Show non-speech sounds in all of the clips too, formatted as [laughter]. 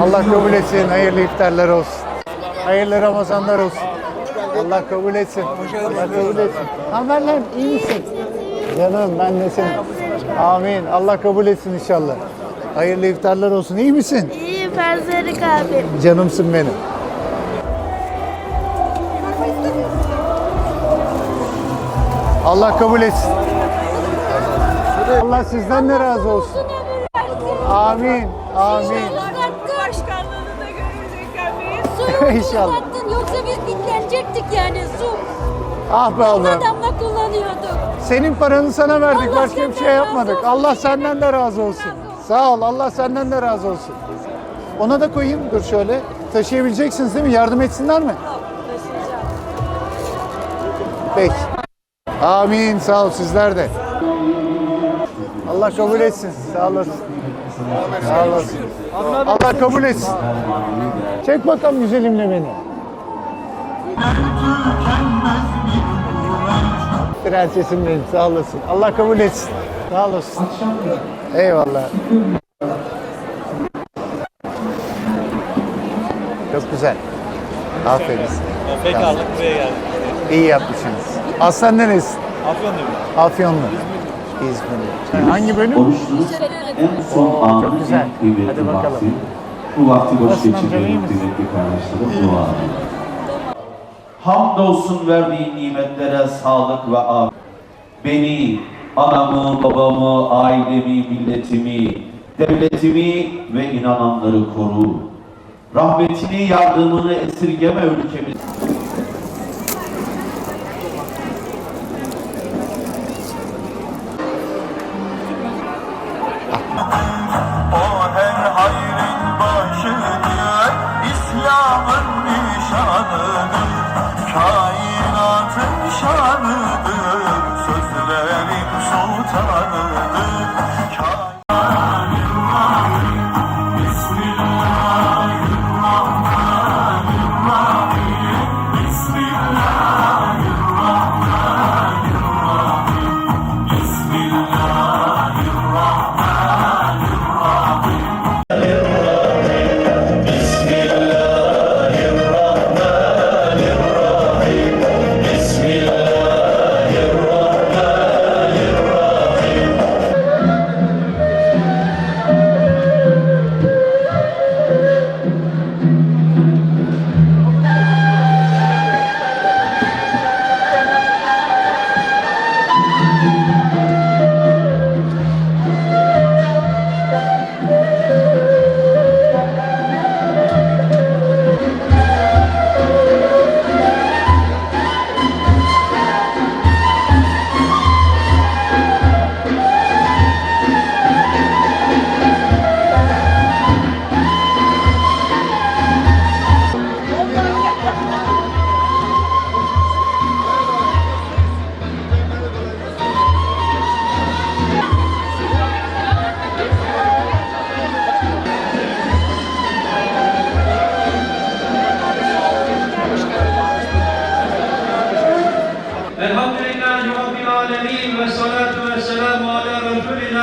Allah kabul etsin. Hayırlı iftarlar olsun. Hayırlı Ramazanlar olsun. Allah kabul etsin. Allah kabul etsin. Haber lan iyi misin? Canım ben de senin. Amin. Allah kabul etsin inşallah. Hayırlı iftarlar olsun. İyi misin? İyi Ferzerik abi. Canımsın benim. Allah kabul etsin. Allah sizden de razı olsun. Amin. Amin. Başkanlığını da görecekler miyiz? [laughs] İnşallah. Attın, yoksa biz bitlenecektik yani su. Ah be oğlum. Adamla kullanıyorduk. Senin paranı sana verdik. Allah Başka bir şey yapmadık. Allah senden de razı olsun. Sağ ol. Allah senden de razı olsun. Ona da koyayım. Dur şöyle. Taşıyabileceksiniz değil mi? Yardım etsinler mi? Peki. Amin. Sağ ol sizler de. Allah kabul etsin. Sağ olasın. Sağ olasın. Allah kabul etsin. Çek bakalım güzelimle beni. Prensesim benim sağ olasın. Allah kabul etsin. Sağ olasın. Eyvallah. Çok güzel. Aferin. Pek aldık buraya geldik. İyi yapmışsınız. Aslan neresi? Afyon'da mı? Afyonlu. İzmirli. Hangi bölüm? En son Oo, anın çok güzel. en kıymetli Hadi bakalım. vakti. Bu vakti boş geçirmeyin kıymetli kardeşlerim. Dua edin. Hamdolsun verdiğin nimetlere sağlık ve afiyet. Beni, anamı, babamı, ailemi, milletimi, devletimi ve inananları koru. Rahmetini, yardımını esirgeme ülkemiz. Sultanıdır.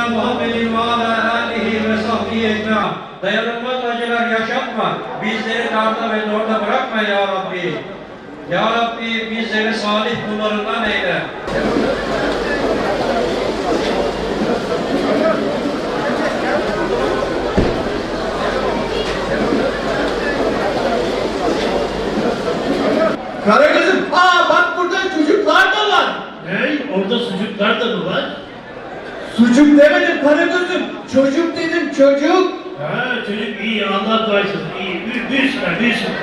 Muhammedin ve ala alihi ve sahbihi ecma'in. Dayanılmaz acılar yaşatma, bizleri darda ve zorda bırakma ya Rabbi. Ya Rabbi bizleri salih kullarından eyle. Karagöz'üm, aa bak burada çocuklar da var. Hey, orada sucuklar da mı var? Sucuk demedim Karagöz'üm, çocuk dedim çocuk. Ha, çocuk iyi, Allah bağışlasın, iyi. Büyü, büyüsünler, büyüsünler.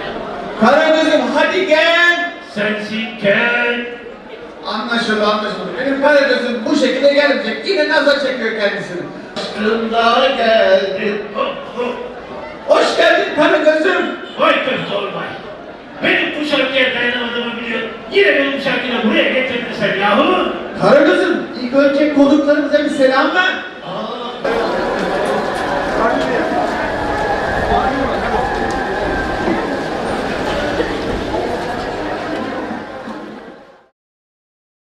Karagöz'üm hadi gel. Sensiken. Anlaşıldı anlaşıldı. Benim Karagöz'üm bu şekilde gelmeyecek. Yine naza çekiyor kendisini. Aşkında geldim. Hop, hop. Hoş geldin Karagöz'üm. Vay köfte olmay. Benim bu şarkıya dayanamadığımı biliyor. Yine benim şarkıyla buraya getirdin sen yahu. Karagöz'üm ilk önce konuklarımıza bir selam ver. Aa.